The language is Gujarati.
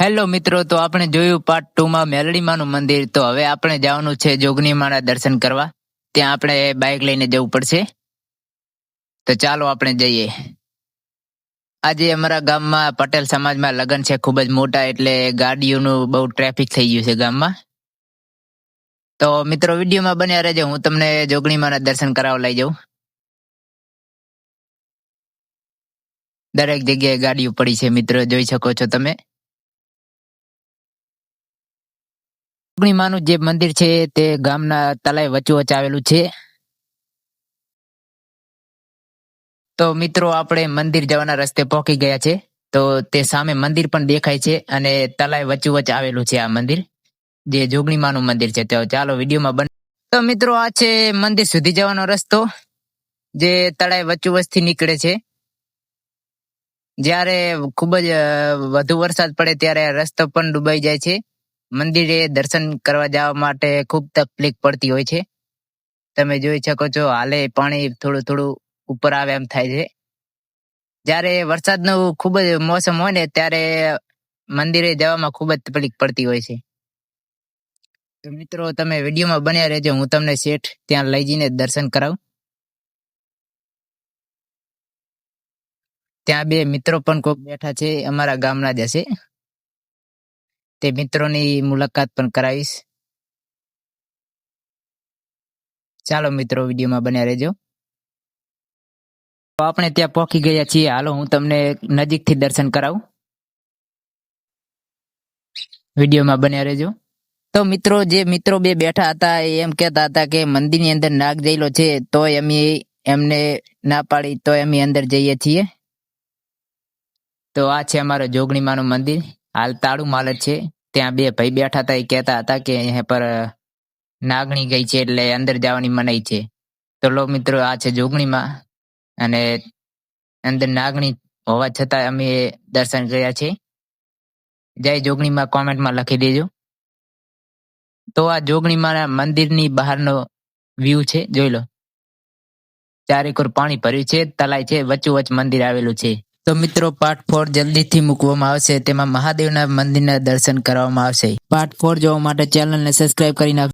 હેલો મિત્રો, તો આપણે જોયું પાર્ટ ટુ માં મેલડીમાનું મંદિર. તો હવે આપણે જવાનું છે જોગણીમાના દર્શન કરવા. ત્યાં આપણે બાઇક લઈને જવું પડશે. તો ચાલો આપણે જઈએ. આજે અમારા ગામમાં પટેલ સમાજમાં લગ્ન છે, ખૂબ જ મોટા, એટલે ગાડીઓનું બહુ ટ્રાફિક થઈ ગયું છે ગામમાં. તો મિત્રો, વિડીયોમાં બન્યા રહેજો. હું તમને જોગણીમાના દર્શન કરાવવા લઈ જાઉં. દરેક જગ્યાએ ગાડીઓ પડી છે, મિત્રો. જોઈ શકો છો તમે. માનું જે મંદિર છે તે ગામના તલાઈ વચ્ચોવચ આવેલું છે. તો મિત્રો, આપણે મંદિર જવાના રસ્તે પહોંચી ગયા છે. તો તે સામે મંદિર પણ દેખાય છે અને તલાઈ વચ્ચોવચ આવેલું છે આ મંદિર. જે જોગણીમાનું મંદિર છે. તો ચાલો વિડીયોમાં બન તો મિત્રો, આ છે મંદિર સુધી જવાનો રસ્તો, જે તળાય વચ્ચોવચથી નીકળે છે. જ્યારે ખૂબ જ વધુ વરસાદ પડે ત્યારે રસ્તો પણ ડૂબાઈ જાય છે. મંદિરે દર્શન કરવા જવા માટે ખૂબ તકલીફ પડતી હોય છે. તમે જોઈ શકો છો, હાલે પાણી થોડું થોડું ઉપર આવે એમ થાય છે. જ્યારે વરસાદનું ખૂબ જ મોસમ હોય ને, ત્યારે મંદિરે જવામાં ખૂબ જ તકલીફ પડતી હોય છે. તો મિત્રો, તમે વિડીયોમાં બન્યા રહેજો. હું તમને શેઠ ત્યાં લઈ જઈને દર્શન કરાવું. ત્યાં બે મિત્રો પણ કોઈક બેઠા છે, અમારા ગામના જ હશે. તે મિત્રોની મુલાકાત પણ કરાવીશ ચાલો મિત્રો વિડીયોમાં બન્યા રહેજો આપણે ત્યાં પહોંચી ગયા છીએ હાલો હું તમને નજીકથી દર્શન કરાવું વિડીયોમાં બન્યા રહેજો તો મિત્રો જે મિત્રો બે બેઠા હતા એ એમ કહેતા હતા કે મંદિરની અંદર નાગ જઈલો છે તો અમે એમને ના પાડી તો અમે અંદર જઈએ છીએ તો આ છે અમારો જોગણીમાનું મંદિર હાલ તાળું માલ છે. ત્યાં બે ભાઈ બેઠા હતા, એ કહેતા હતા કે અહીંયા પર નાગણી ગઈ છે એટલે અંદર જવાની મનાઈ છે. તો લો મિત્રો, આ છે જોગણીમાં. અને અંદર નાગણી હોવા છતાં અમે દર્શન કર્યા છે. જય જોગણીમાં કોમેન્ટમાં લખી દેજો. તો આ જોગણીમાં મંદિરની બહારનો વ્યૂ છે, જોઈ લો. ચારેકોર પાણી ભર્યું છે તલાઈ છે વચ્ચોવચ મંદિર આવેલું છે. તો મિત્રો પાર્ટ ફોર જલ્દીથી મૂકવામાં આવશે. તેમાં મહાદેવના મંદિરના દર્શન કરવામાં આવશે. પાર્ટ ફોર જોવા માટે ચેનલને સબસ્ક્રાઇબ કરી નાખો